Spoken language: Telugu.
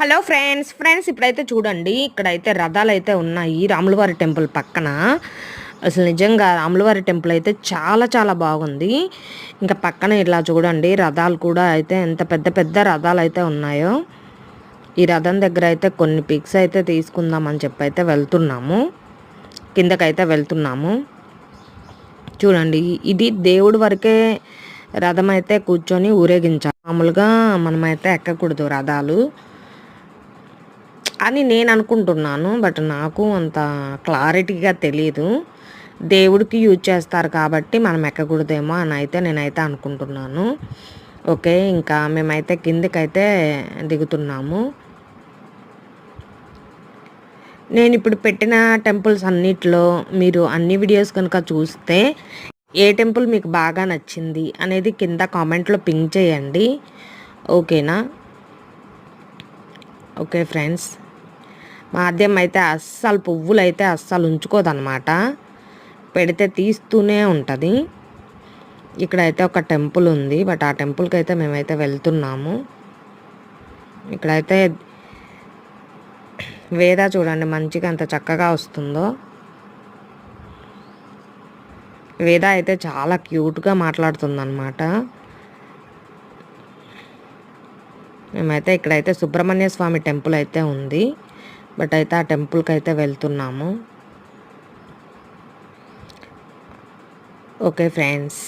హలో ఫ్రెండ్స్ ఫ్రెండ్స్ ఇప్పుడైతే చూడండి ఇక్కడైతే రథాలు అయితే ఉన్నాయి. రాములవారి టెంపుల్ పక్కన. అసలు నిజంగా రాములవారి టెంపుల్ అయితే చాలా చాలా బాగుంది. ఇంకా పక్కన ఇలా చూడండి రథాలు కూడా అయితే ఎంత పెద్ద పెద్ద రథాలు అయితే ఉన్నాయో. ఈ రథం దగ్గర అయితే కొన్ని పిక్స్ అయితే తీసుకుందామని చెప్పి అయితే వెళ్తున్నాము. కిందకైతే వెళ్తున్నాము. చూడండి ఇది దేవుడి వరకే రథం అయితే కూర్చొని ఊరేగించాలి. మామూలుగా మనమైతే ఎక్కకూడదు రథాలు. అని నేను అనుకుంటున్నాను బట్ నాకు అంత క్లారిటీగా తెలియదు దేవుడికి యూజ్ చేస్తారు కాబట్టి మనం ఎక్కకూడదేమో అని అయితే నేనైతే అనుకుంటున్నాను. ఓకే ఇంకా మేమైతే కిందకైతే దిగుతున్నాము. నేను ఇప్పుడు పెట్టిన టెంపుల్స్ అన్నిట్లో మీరు అన్ని వీడియోస్ కనుక చూస్తే ఏ టెంపుల్ మీకు బాగా నచ్చింది అనేది కింద కామెంట్లో పింక్ చేయండి. ఓకేనా? Okay friends. మాధ్యం అయితే అస్సలు పువ్వులు అయితే అస్సలు ఉంచుకోదన్నమాట. పెడితే తీస్తూనే ఉంటుంది. ఇక్కడైతే ఒక టెంపుల్ ఉంది బట్ ఆ టెంపుల్కి అయితే మేమైతే వెళ్తున్నాము. ఇక్కడైతే వేద చూడండి మంచిగా అంత చక్కగా వస్తుందో. వేద అయితే చాలా క్యూట్గా మాట్లాడుతుందన్నమాట. మేమైతే ఇక్కడైతే సుబ్రహ్మణ్య స్వామి టెంపుల్ అయితే ఉంది. బట్ అయితే ఆ టెంపుల్కి అయితే వెళ్తున్నాము. Okay friends.